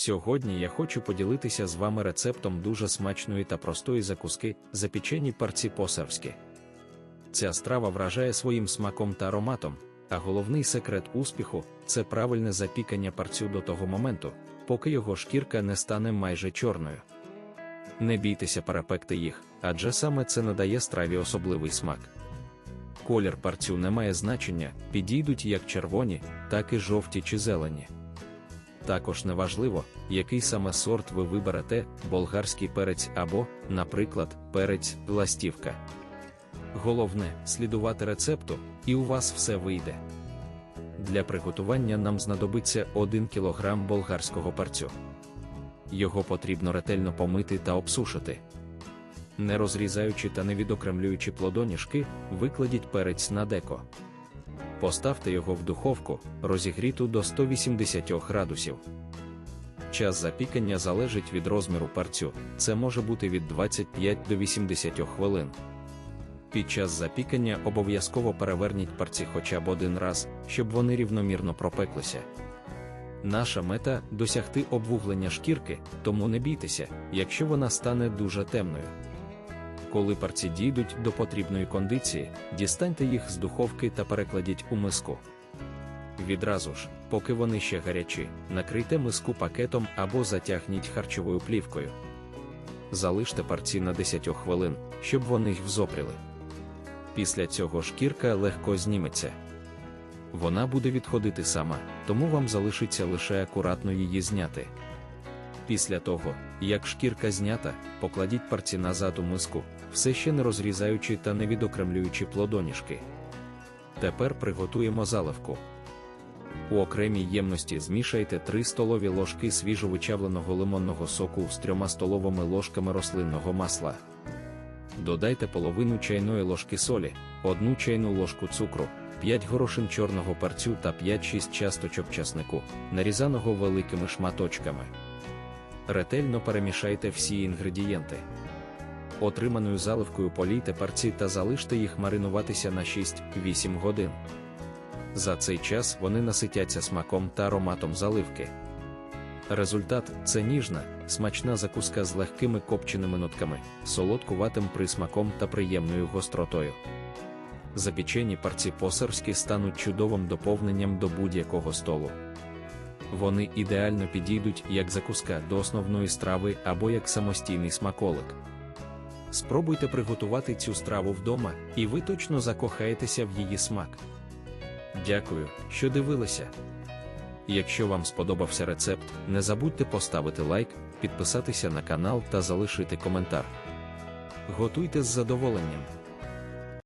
Сьогодні я хочу поділитися з вами рецептом дуже смачної та простої закуски, запечені парці по-сербськи. Ця страва вражає своїм смаком та ароматом, а головний секрет успіху це правильне запікання парцю до того моменту, поки його шкірка не стане майже чорною. Не бійтеся перепекти їх, адже саме це надає страві особливий смак. Колір парцю не має значення, підійдуть як червоні, так і жовті чи зелені. Також неважливо, який саме сорт ви виберете, болгарський перець або, наприклад, перець ластівка. Головне слідувати рецепту, і у вас все вийде. Для приготування нам знадобиться 1 кг болгарського парцю. Його потрібно ретельно помити та обсушити. Не розрізаючи та не відокремлюючи плодоніжки, викладіть перець на деко. Поставте його в духовку, розігріту до 180 градусів. Час запікання залежить від розміру парцю, це може бути від 25 до 80 хвилин. Під час запікання обов'язково переверніть парці хоча б один раз, щоб вони рівномірно пропеклися. Наша мета досягти обвуглення шкірки, тому не бійтеся, якщо вона стане дуже темною. Коли парці дійдуть до потрібної кондиції, дістаньте їх з духовки та перекладіть у миску. Відразу ж, поки вони ще гарячі, накрийте миску пакетом або затягніть харчовою плівкою. Залиште парці на 10 хвилин, щоб вони їх взопріли. Після цього шкірка легко зніметься. Вона буде відходити сама, тому вам залишиться лише акуратно її зняти. Після того, як шкірка знята, покладіть парці назад у миску, все ще не розрізаючи та не відокремлюючи плодоніжки. Тепер приготуємо заливку. У окремій ємності змішайте 3 столові ложки свіжовичавленого лимонного соку з 3 столовими ложками рослинного масла. Додайте половину чайної ложки солі, 1 чайну ложку цукру, 5 горошин чорного перцю та 5-6 часточок часнику, нарізаного великими шматочками. Ретельно перемішайте всі інгредієнти. Отриманою заливкою полійте парці та залиште їх маринуватися на 6-8 годин. За цей час вони наситяться смаком та ароматом заливки. Результат це ніжна, смачна закуска з легкими копченими нотками, солодкуватим присмаком та приємною гостротою. Запічені парці по-сербськи стануть чудовим доповненням до будь-якого столу. Вони ідеально підійдуть як закуска до основної страви або як самостійний смаколик. Спробуйте приготувати цю страву вдома, і ви точно закохаєтеся в її смак. Дякую, що дивилися. Якщо вам сподобався рецепт, не забудьте поставити лайк, підписатися на канал та залишити коментар. Готуйте з задоволенням.